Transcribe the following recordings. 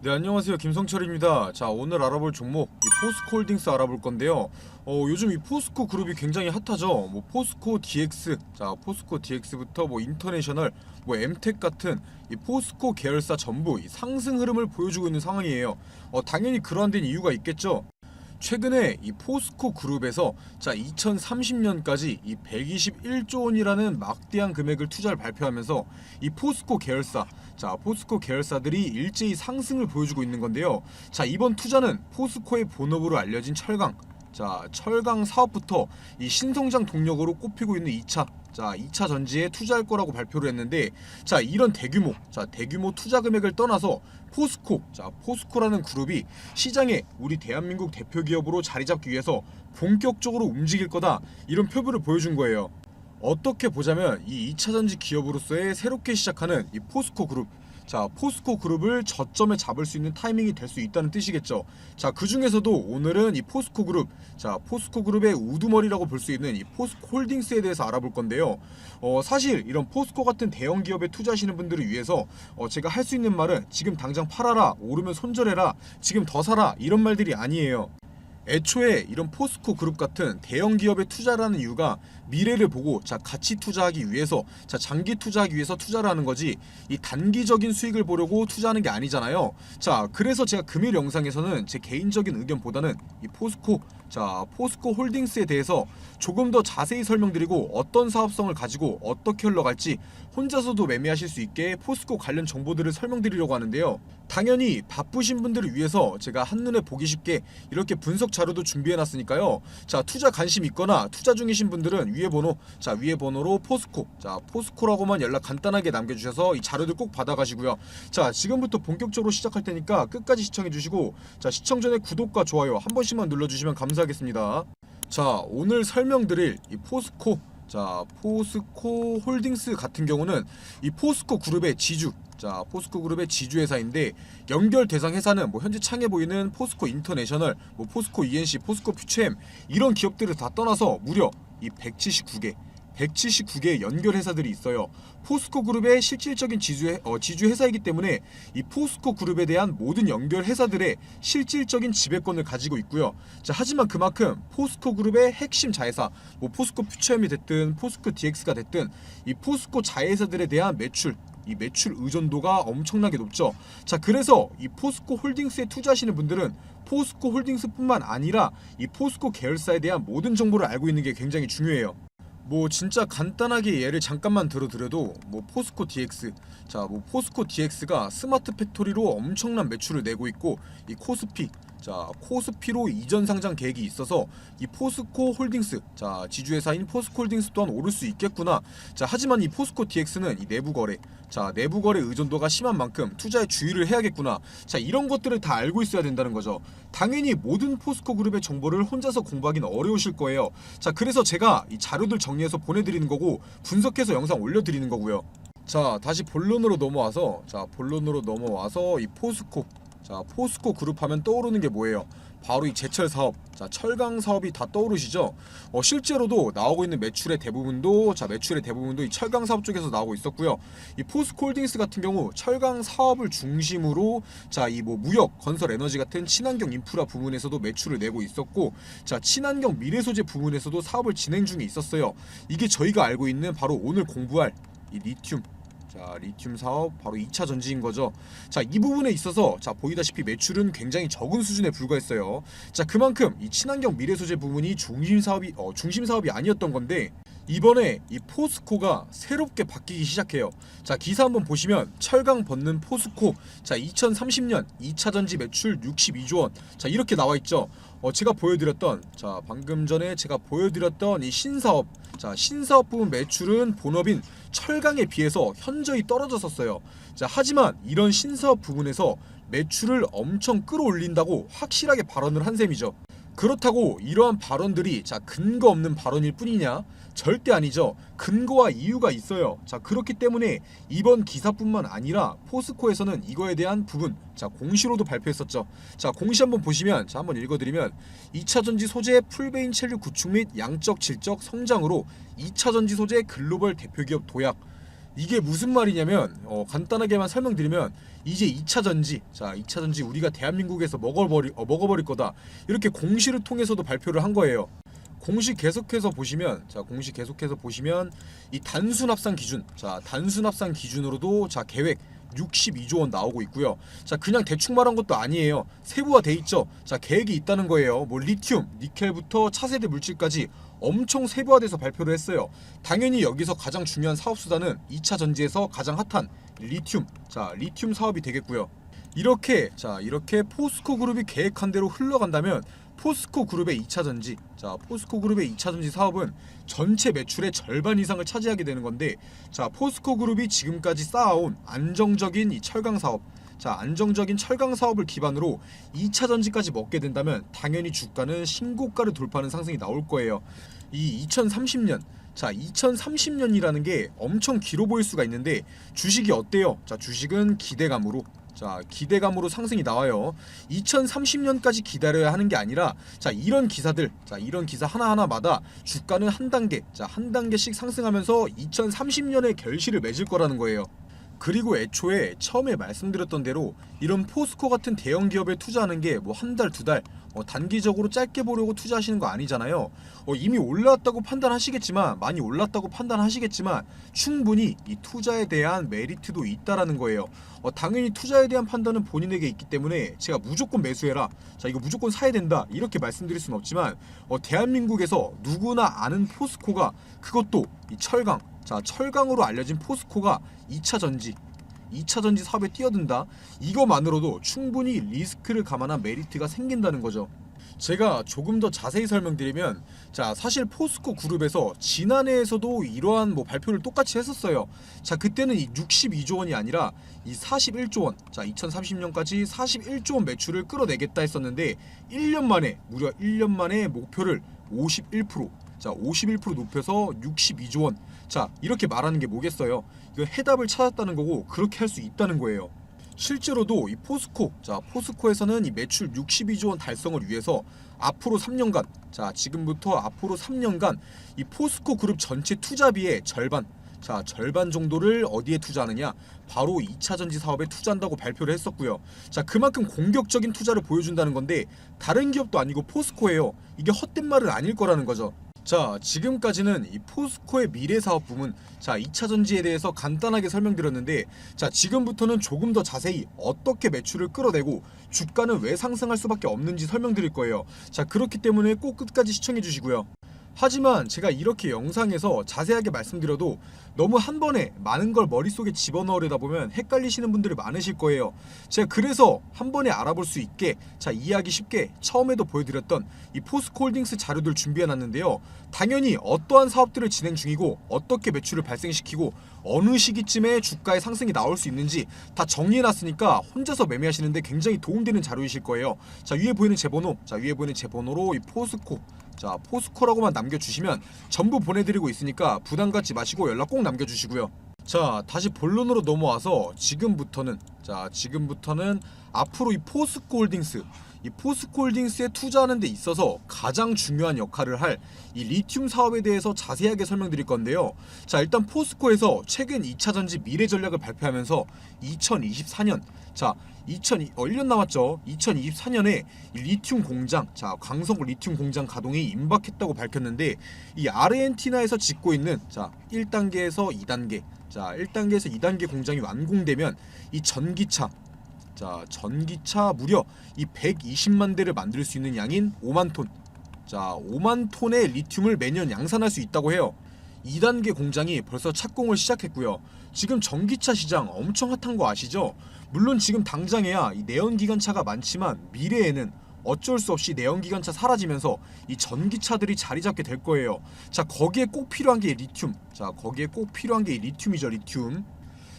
네 안녕하세요 김성철입니다. 자 오늘 알아볼 종목 이 포스코홀딩스 알아볼 건데요. 어 요즘 이 포스코 그룹이 굉장히 핫하죠. 뭐 포스코 DX, 자 포스코 DX부터 뭐 인터내셔널, 뭐 엠텍 같은 이 포스코 계열사 전부 이 상승 흐름을 보여주고 있는 상황이에요. 어 당연히 그러한 데는 이유가 있겠죠. 최근에 이 포스코 그룹에서 자 2030년까지 이 121조 원이라는 막대한 금액을 투자를 발표하면서 이 포스코 계열사 자 포스코 계열사들이 일제히 상승을 보여주고 있는 건데요. 자 이번 투자는 포스코의 본업으로 알려진 철강 자 철강 사업부터 이 신성장 동력으로 꼽히고 있는 2차 자 2차 전지에 투자할 거라고 발표를 했는데 자 이런 대규모 자 대규모 투자 금액을 떠나서 포스코 자 포스코라는 그룹이 시장에 우리 대한민국 대표 기업으로 자리 잡기 위해서 본격적으로 움직일 거다 이런 표부를 보여준 거예요. 어떻게 보자면 이 2차 전지 기업으로서의 새롭게 시작하는 이 포스코 그룹 자 포스코 그룹을 저점에 잡을 수 있는 타이밍이 될 수 있다는 뜻이겠죠. 자그 중에서도 오늘은 이 포스코 그룹 자 포스코 그룹의 우두머리라고 볼 수 있는 이 포스코 홀딩스에 대해서 알아볼 건데요. 어 사실 이런 포스코 같은 대형 기업에 투자하시는 분들을 위해서 어 제가 할 수 있는 말은 지금 당장 팔아라 오르면 손절해라 지금 더 사라 이런 말들이 아니에요. 애초에 이런 포스코 그룹 같은 대형 기업에 투자라는 이유가 미래를 보고 자 같이 투자하기 위해서 자 장기 투자하기 위해서 투자를 하는 거지 이 단기적인 수익을 보려고 투자하는 게 아니잖아요. 자 그래서 제가 금일 영상에서는 제 개인적인 의견보다는 이 포스코 자 포스코 홀딩스에 대해서 조금 더 자세히 설명드리고 어떤 사업성을 가지고 어떻게 흘러갈지 혼자서도 매매하실 수 있게 포스코 관련 정보들을 설명드리려고 하는데요. 당연히 바쁘신 분들을 위해서 제가 한눈에 보기 쉽게 이렇게 분석 자료도 준비해 놨으니까요. 자, 투자 관심 있거나 투자 중이신 분들은 위에 번호, 자, 위에 번호로 포스코, 자, 포스코라고만 연락 간단하게 남겨주셔서 이 자료들 꼭 받아가시고요. 자, 지금부터 본격적으로 시작할 테니까 끝까지 시청해 주시고, 자, 시청 전에 구독과 좋아요 한 번씩만 눌러주시면 감사하겠습니다. 자, 오늘 설명드릴 이 포스코 자 포스코 홀딩스 같은 경우는 이 포스코 그룹의 지주 자 포스코 그룹의 지주 회사인데 연결 대상 회사는 뭐 현재 창해 보이는 포스코 인터내셔널 뭐 포스코 ENC 포스코 퓨처엠 이런 기업들을 다 떠나서 무려 이 179개 179개의 연결 회사들이 있어요. 포스코 그룹의 실질적인 지주, 회- 어, 지주 회사이기 때문에 이 포스코 그룹에 대한 모든 연결 회사들의 실질적인 지배권을 가지고 있고요. 자, 하지만 그만큼 포스코 그룹의 핵심 자회사, 뭐 포스코 퓨처엠이 됐든 포스코 DX가 됐든 이 포스코 자회사들에 대한 매출 이 매출 의존도가 엄청나게 높죠. 자, 그래서 이 포스코 홀딩스에 투자하시는 분들은 포스코 홀딩스뿐만 아니라 이 포스코 계열사에 대한 모든 정보를 알고 있는 게 굉장히 중요해요. 뭐 진짜 간단하게 예를 잠깐만 들어드려도 뭐 포스코 DX 자 뭐 포스코 DX가 스마트 팩토리로 엄청난 매출을 내고 있고 이 코스피 자 코스피로 이전 상장 계획이 있어서 이 포스코 홀딩스 자 지주회사인 포스코 홀딩스 또한 오를 수 있겠구나. 자 하지만 이 포스코 DX는 이 내부 거래 자 내부 거래 의존도가 심한 만큼 투자에 주의를 해야겠구나. 자 이런 것들을 다 알고 있어야 된다는 거죠. 당연히 모든 포스코 그룹의 정보를 혼자서 공부하기는 어려우실 거예요. 자 그래서 제가 이 자료들 정리해서 보내드리는 거고 분석해서 영상 올려드리는 거고요. 자 다시 본론으로 넘어와서 자 본론으로 넘어와서 이 포스코 자 포스코 그룹 하면 떠오르는 게 뭐예요? 바로 이 제철 사업. 자 철강 사업이 다 떠오르시죠? 어 실제로도 나오고 있는 매출의 대부분도 자 매출의 대부분도 이 철강 사업 쪽에서 나오고 있었고요. 이 포스코홀딩스 같은 경우 철강 사업을 중심으로 자 이 뭐 무역 건설 에너지 같은 친환경 인프라 부분에서도 매출을 내고 있었고 자 친환경 미래 소재 부분에서도 사업을 진행 중에 있었어요. 이게 저희가 알고 있는 바로 오늘 공부할 이 리튬 자 리튬 사업 바로 2차 전지인 거죠 자 이 부분에 있어서 자 보이다시피 매출은 굉장히 적은 수준에 불과했어요 자 그만큼 이 친환경 미래 소재 부분이 중심 사업이 어, 중심 사업이 아니었던 건데 이번에 이 포스코가 새롭게 바뀌기 시작해요. 자 기사 한번 보시면 철강 벗는 포스코 자 2030년 2차 전지 매출 62조 원. 자 이렇게 나와 있죠. 어 제가 보여드렸던 자 방금 전에 제가 보여드렸던 이 신사업 자 신사업 부분 매출은 본업인 철강에 비해서 현저히 떨어졌었어요. 자 하지만 이런 신사업 부분에서 매출을 엄청 끌어올린다고 확실하게 발언을 한 셈이죠. 그렇다고 이러한 발언들이 자 근거 없는 발언일 뿐이냐? 절대 아니죠. 근거와 이유가 있어요. 자 그렇기 때문에 이번 기사뿐만 아니라 포스코에서는 이거에 대한 부분 자 공시로도 발표했었죠. 자 공시 한번 보시면 자 한번 읽어드리면 2차 전지 소재 풀베인 첼류 구축 및 양적 질적 성장으로 2차 전지 소재 글로벌 대표 기업 도약 이게 무슨 말이냐면 어, 간단하게만 설명드리면 이제 2차 전지 자 2차 전지 우리가 대한민국에서 먹어버리 어, 먹어버릴 거다 이렇게 공시를 통해서도 발표를 한 거예요. 공시 계속해서 보시면 자 공시 계속해서 보시면 이 단순 합산 기준 자 단순 합산 기준으로도 자 계획 62조 원 나오고 있고요. 자 그냥 대충 말한 것도 아니에요. 세부화돼 있죠. 자 계획이 있다는 거예요. 뭐 리튬, 니켈부터 차세대 물질까지 엄청 세부화돼서 발표를 했어요. 당연히 여기서 가장 중요한 사업 수단은 2차 전지에서 가장 핫한 리튬. 자 리튬 사업이 되겠고요. 이렇게 자 이렇게 포스코 그룹이 계획한 대로 흘러간다면 포스코 그룹의 2차 전지. 자 포스코 그룹의 2차 전지 사업은 전체 매출의 절반 이상을 차지하게 되는 건데 자 포스코 그룹이 지금까지 쌓아온 안정적인 이 철강 사업. 자 안정적인 철강 사업을 기반으로 2차 전지까지 먹게 된다면 당연히 주가는 신고가를 돌파하는 상승이 나올 거예요. 이 2030년 자 2030년이라는 게 엄청 길어 보일 수가 있는데 주식이 어때요? 자 주식은 기대감으로 자 기대감으로 상승이 나와요. 2030년까지 기다려야 하는 게 아니라 자 이런 기사들 자 이런 기사 하나하나마다 주가는 한 단계 자 한 단계씩 상승하면서 2030년에 결실을 맺을 거라는 거예요 그리고 애초에 처음에 말씀드렸던 대로 이런 포스코 같은 대형 기업에 투자하는 게 뭐 한 달 두 달 어, 단기적으로 짧게 보려고 투자하시는 거 아니잖아요. 어, 이미 올랐다고 판단하시겠지만 많이 올랐다고 판단하시겠지만 충분히 이 투자에 대한 메리트도 있다라는 거예요. 어, 당연히 투자에 대한 판단은 본인에게 있기 때문에 제가 무조건 매수해라. 자 이거 무조건 사야 된다 이렇게 말씀드릴 수는 없지만 어, 대한민국에서 누구나 아는 포스코가 그것도 이 철강 자 철강으로 알려진 포스코가 2차 전지 2차 전지 사업에 뛰어든다. 이거만으로도 충분히 리스크를 감안한 메리트가 생긴다는 거죠. 제가 조금 더 자세히 설명드리면 자 사실 포스코 그룹에서 지난해에서도 이러한 뭐 발표를 똑같이 했었어요. 자 그때는 이 62조 원이 아니라 이 41조 원. 자 2030년까지 41조 원 매출을 끌어내겠다 했었는데 1년 만에 무려 1년 만에 목표를 51% 자, 51% 높여서 62조 원. 자, 이렇게 말하는 게 뭐겠어요? 이거 해답을 찾았다는 거고 그렇게 할 수 있다는 거예요. 실제로도 이 포스코, 자, 포스코에서는 이 매출 62조 원 달성을 위해서 앞으로 3년간, 자, 지금부터 앞으로 3년간 이 포스코 그룹 전체 투자비의 절반, 자, 절반 정도를 어디에 투자하느냐? 바로 2차 전지 사업에 투자한다고 발표를 했었고요. 자, 그만큼 공격적인 투자를 보여준다는 건데 다른 기업도 아니고 포스코예요. 이게 헛된 말은 아닐 거라는 거죠. 자, 지금까지는 이 포스코의 미래 사업 부문, 자, 2차 전지에 대해서 간단하게 설명드렸는데, 자, 지금부터는 조금 더 자세히 어떻게 매출을 끌어내고 주가는 왜 상승할 수밖에 없는지 설명드릴 거예요. 자, 그렇기 때문에 꼭 끝까지 시청해 주시고요. 하지만 제가 이렇게 영상에서 자세하게 말씀드려도 너무 한 번에 많은 걸 머릿속에 집어넣으려다 보면 헷갈리시는 분들이 많으실 거예요. 제가 그래서 한 번에 알아볼 수 있게 자 이해하기 쉽게 처음에도 보여드렸던 이 포스코홀딩스 자료들 준비해놨는데요. 당연히 어떠한 사업들을 진행 중이고 어떻게 매출을 발생시키고 어느 시기쯤에 주가의 상승이 나올 수 있는지 다 정리해놨으니까 혼자서 매매하시는데 굉장히 도움되는 자료이실 거예요. 자 위에 보이는 제 번호, 자 위에 보이는 제 번호로 이 포스코 자 포스코라고만 남겨주시면 전부 보내드리고 있으니까 부담 갖지 마시고 연락 꼭 남겨주시고요. 자 다시 본론으로 넘어와서 지금부터는 자 지금부터는 앞으로 이 포스코 홀딩스 이 포스코홀딩스에 투자하는 데 있어서 가장 중요한 역할을 할 이 리튬 사업에 대해서 자세하게 설명드릴 건데요. 자 일단 포스코에서 최근 2차 전지 미래 전략을 발표하면서 2024년 자 2000, 어, 1년 남았죠. 2024년에 리튬 공장, 자 광석 리튬 공장 가동이 임박했다고 밝혔는데 이 아르헨티나에서 짓고 있는 자 1단계에서 2단계, 자 1단계에서 2단계 공장이 완공되면 이 전기차, 자 전기차 무려 이 120만 대를 만들 수 있는 양인 5만 톤, 자 5만 톤의 리튬을 매년 양산할 수 있다고 해요. 2단계 공장이 벌써 착공을 시작했고요. 지금 전기차 시장 엄청 핫한 거 아시죠? 물론 지금 당장에야 이 내연기관차가 많지만 미래에는 어쩔 수 없이 내연기관차 사라지면서 이 전기차들이 자리 잡게 될 거예요. 자 거기에 꼭 필요한 게 리튬. 자 거기에 꼭 필요한 게 리튬이죠 리튬.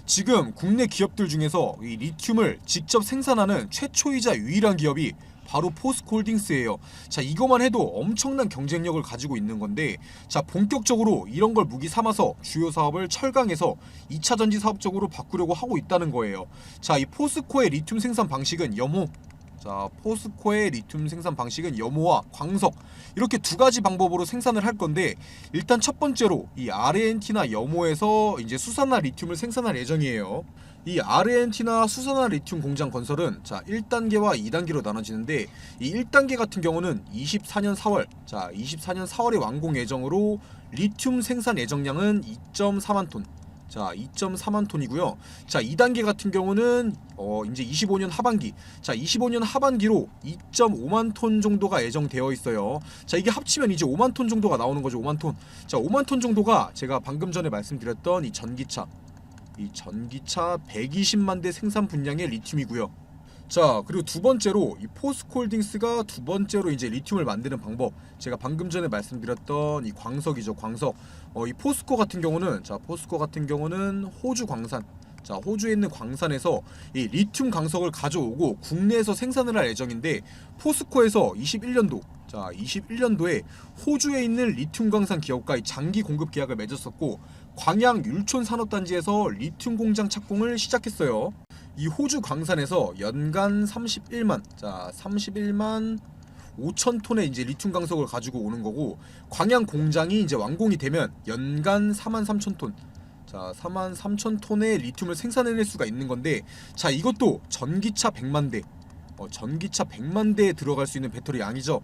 지금 국내 기업들 중에서 이 리튬을 직접 생산하는 최초이자 유일한 기업이 바로 포스코홀딩스예요. 자 이것만 해도 엄청난 경쟁력을 가지고 있는 건데 자 본격적으로 이런 걸 무기 삼아서 주요 사업을 철강에서 2차 전지 사업 쪽으로 바꾸려고 하고 있다는 거예요. 자 이 포스코의 리튬 생산 방식은 염호 자 포스코의 리튬 생산 방식은 염호와 광석 이렇게 두 가지 방법으로 생산을 할 건데 일단 첫 번째로 이 아르헨티나 염호에서 이제 수산화 리튬을 생산할 예정이에요. 이 아르헨티나 수산화 리튬 공장 건설은 자 1단계와 2단계로 나눠지는데 이 1단계 같은 경우는 24년 4월 자 24년 4월에 완공 예정으로 리튬 생산 예정량은 2.4만 톤. 자, 2.4만 톤이고요. 자, 2단계 같은 경우는 어 이제 25년 하반기. 자, 25년 하반기로 2.5만 톤 정도가 예정되어 있어요. 자, 이게 합치면 이제 5만 톤 정도가 나오는 거죠. 5만 톤. 자, 5만 톤 정도가 제가 방금 전에 말씀드렸던 이 전기차 이 전기차 120만 대 생산 분량의 리튬이고요. 자 그리고 두 번째로 이 포스콜딩스가 두 번째로 이제 리튬을 만드는 방법. 제가 방금 전에 말씀드렸던 이 광석이죠 광석. 어, 이 포스코 같은 경우는 자 포스코 같은 경우는 호주 광산. 자 호주에 있는 광산에서 이 리튬 광석을 가져오고 국내에서 생산을 할 예정인데 포스코에서 21년도 자 21년도에 호주에 있는 리튬 광산 기업과 이 장기 공급 계약을 맺었었고 광양 율촌 산업단지에서 리튬 공장 착공을 시작했어요. 이 호주 광산에서 연간 31만 자 31만 5천 톤의 이제 리튬 광석을 가지고 오는 거고 광양 공장이 이제 완공이 되면 연간 4만 3천 톤. 자, 4만 3천 톤의 리튬을 생산해낼 수가 있는 건데 자, 이것도 전기차 100만 대. 어, 전기차 100만 대에 들어갈 수 있는 배터리 양이죠.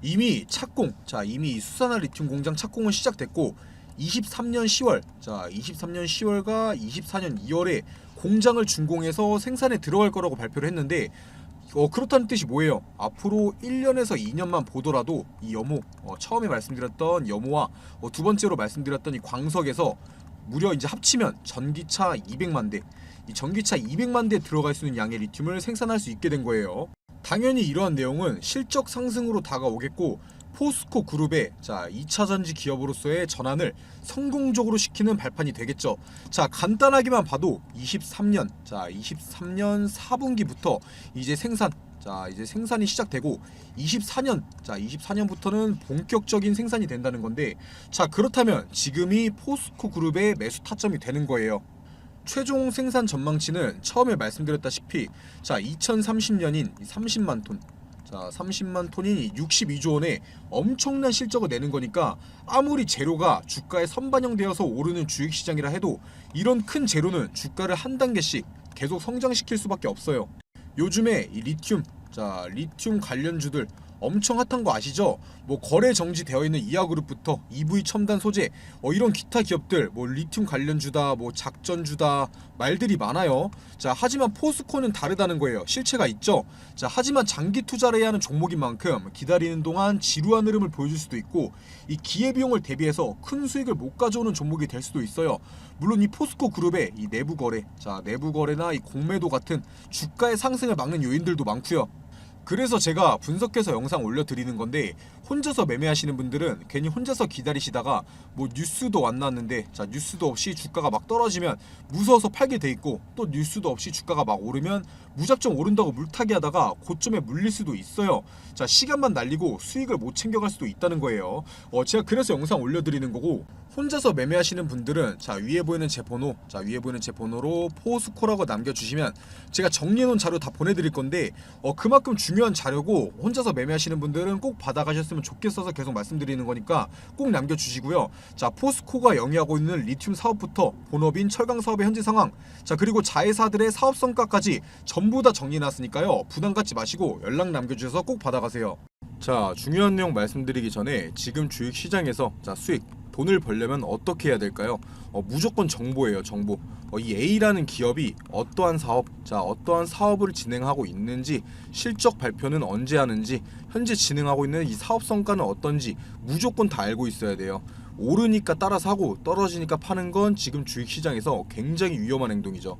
이미 착공. 자, 이미 이 수산화 리튬 공장 착공은 시작됐고 23년 10월. 자, 23년 10월과 24년 2월에 공장을 준공해서 생산에 들어갈 거라고 발표를 했는데 어, 그렇다는 뜻이 뭐예요? 앞으로 1년에서 2년만 보더라도 이 염호 어, 처음에 말씀드렸던 염호와 어, 두 번째로 말씀드렸던 이 광석에서 무려 이제 합치면 전기차 200만 대, 이 전기차 200만 대 들어갈 수 있는 양의 리튬을 생산할 수 있게 된 거예요. 당연히 이러한 내용은 실적 상승으로 다가오겠고 포스코 그룹의 자 2차 전지 기업으로서의 전환을 성공적으로 시키는 발판이 되겠죠. 자 간단하게만 봐도 23년 자 23년 4분기부터 이제 생산 자 이제 생산이 시작되고 24년 자 24년부터는 본격적인 생산이 된다는 건데 자 그렇다면 지금이 포스코 그룹의 매수 타점이 되는 거예요. 최종 생산 전망치는 처음에 말씀드렸다시피 자 2030년인 30만 톤 자 30만 톤이 62조 원의 엄청난 실적을 내는 거니까 아무리 재료가 주가에 선반영되어서 오르는 주식시장이라 해도 이런 큰 재료는 주가를 한 단계씩 계속 성장시킬 수밖에 없어요. 요즘에 이 리튬 자 리튬 관련주들 엄청 핫한 거 아시죠? 뭐 거래 정지되어 있는 이하그룹부터 EV 첨단 소재 어, 이런 기타 기업들 뭐 리튬 관련주다 뭐 작전주다 말들이 많아요. 자 하지만 포스코는 다르다는 거예요. 실체가 있죠. 자 하지만 장기 투자를 해야 하는 종목인 만큼 기다리는 동안 지루한 흐름을 보여줄 수도 있고 이 기회 비용을 대비해서 큰 수익을 못 가져오는 종목이 될 수도 있어요. 물론 이 포스코 그룹의 이 내부 거래, 자 내부 거래나 이 공매도 같은 주가의 상승을 막는 요인들도 많고요. 그래서 제가 분석해서 영상 올려드리는 건데 혼자서 매매하시는 분들은 괜히 혼자서 기다리시다가 뭐 뉴스도 안 나왔는데 자 뉴스도 없이 주가가 막 떨어지면 무서워서 팔게 돼 있고 또 뉴스도 없이 주가가 막 오르면 무작정 오른다고 물타기 하다가 고점에 물릴 수도 있어요. 자 시간만 날리고 수익을 못 챙겨갈 수도 있다는 거예요. 어 제가 그래서 영상 올려드리는 거고 혼자서 매매하시는 분들은 자 위에 보이는 제 번호 자 위에 보이는 제 번호로 포스코라고 남겨주시면 제가 정리해놓은 자료 다 보내드릴 건데 어 그만큼 중요한 자료고 혼자서 매매하시는 분들은 꼭 받아가셨으면 좋겠어서 계속 말씀드리는 거니까 꼭 남겨주시고요. 자 포스코가 영위하고 있는 리튬 사업부터 본업인 철강 사업의 현재 상황 자 그리고 자회사들의 사업 성과까지 전부 다 정리해놨으니까요. 부담 갖지 마시고 연락 남겨주셔서 꼭 받아가세요. 자 중요한 내용 말씀드리기 전에 지금 주식 시장에서 자 수익 돈을 벌려면 어떻게 해야 될까요? 어, 무조건 정보예요, 정보. 어, 이 A라는 기업이 어떠한 사업, 자 어떠한 사업을 진행하고 있는지, 실적 발표는 언제 하는지, 현재 진행하고 있는 이 사업 성과는 어떤지 무조건 다 알고 있어야 돼요. 오르니까 따라 사고 떨어지니까 파는 건 지금 주식 시장에서 굉장히 위험한 행동이죠.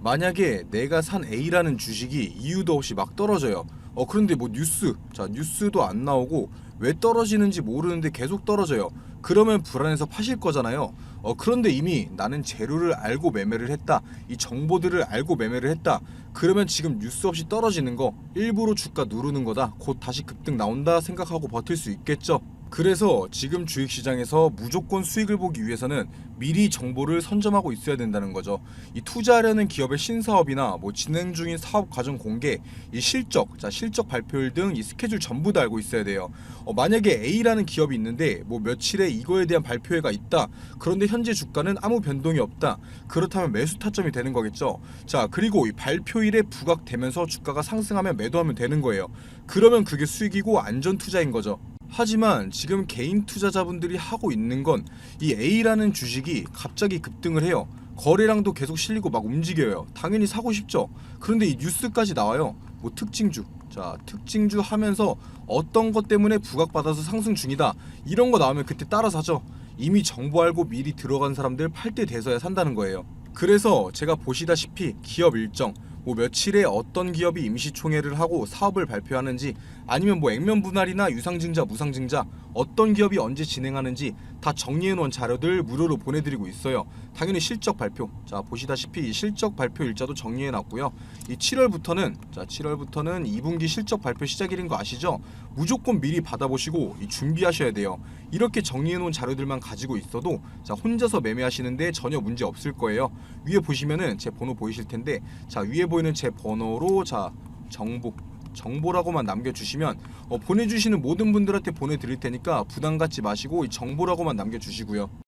만약에 내가 산 A라는 주식이 이유도 없이 막 떨어져요. 어 그런데 뭐 뉴스, 자 뉴스도 안 나오고 왜 떨어지는지 모르는데 계속 떨어져요. 그러면 불안해서 파실 거잖아요. 어 그런데 이미 나는 재료를 알고 매매를 했다. 이 정보들을 알고 매매를 했다. 그러면 지금 뉴스 없이 떨어지는 거 일부러 주가 누르는 거다. 곧 다시 급등 나온다 생각하고 버틸 수 있겠죠. 그래서 지금 주식시장에서 무조건 수익을 보기 위해서는 미리 정보를 선점하고 있어야 된다는 거죠. 이 투자하려는 기업의 신사업이나 뭐 진행 중인 사업 과정 공개, 이 실적, 자 실적 발표일 등 이 스케줄 전부 다 알고 있어야 돼요. 어, 만약에 A라는 기업이 있는데 뭐 며칠에 이거에 대한 발표회가 있다. 그런데 현재 주가는 아무 변동이 없다. 그렇다면 매수 타점이 되는 거겠죠. 자 그리고 이 발표일에 부각되면서 주가가 상승하면 매도하면 되는 거예요. 그러면 그게 수익이고 안전 투자인 거죠. 하지만 지금 개인 투자자분들이 하고 있는 건 이 A라는 주식이 갑자기 급등을 해요. 거래량도 계속 실리고 막 움직여요. 당연히 사고 싶죠. 그런데 이 뉴스까지 나와요. 뭐 특징주. 자, 특징주 하면서 어떤 것 때문에 부각받아서 상승 중이다. 이런 거 나오면 그때 따라 사죠. 이미 정보 알고 미리 들어간 사람들 팔 때 돼서야 산다는 거예요. 그래서 제가 보시다시피 기업 일정, 뭐 며칠에 어떤 기업이 임시총회를 하고 사업을 발표하는지 아니면 뭐 액면 분할이나 유상증자, 무상증자 어떤 기업이 언제 진행하는지 다 정리해 놓은 자료들 무료로 보내드리고 있어요. 당연히 실적 발표. 자 보시다시피 이 실적 발표 일자도 정리해 놨고요. 이 7월부터는 자 7월부터는 2분기 실적 발표 시작일인 거 아시죠? 무조건 미리 받아보시고 이 준비하셔야 돼요. 이렇게 정리해 놓은 자료들만 가지고 있어도 자 혼자서 매매하시는데 전혀 문제 없을 거예요. 위에 보시면은 제 번호 보이실 텐데 자 위에 보이는 제 번호로 자 정보 정보라고만 남겨주시면 어, 보내주시는 모든 분들한테 보내드릴 테니까 부담 갖지 마시고 이 정보라고만 남겨주시고요.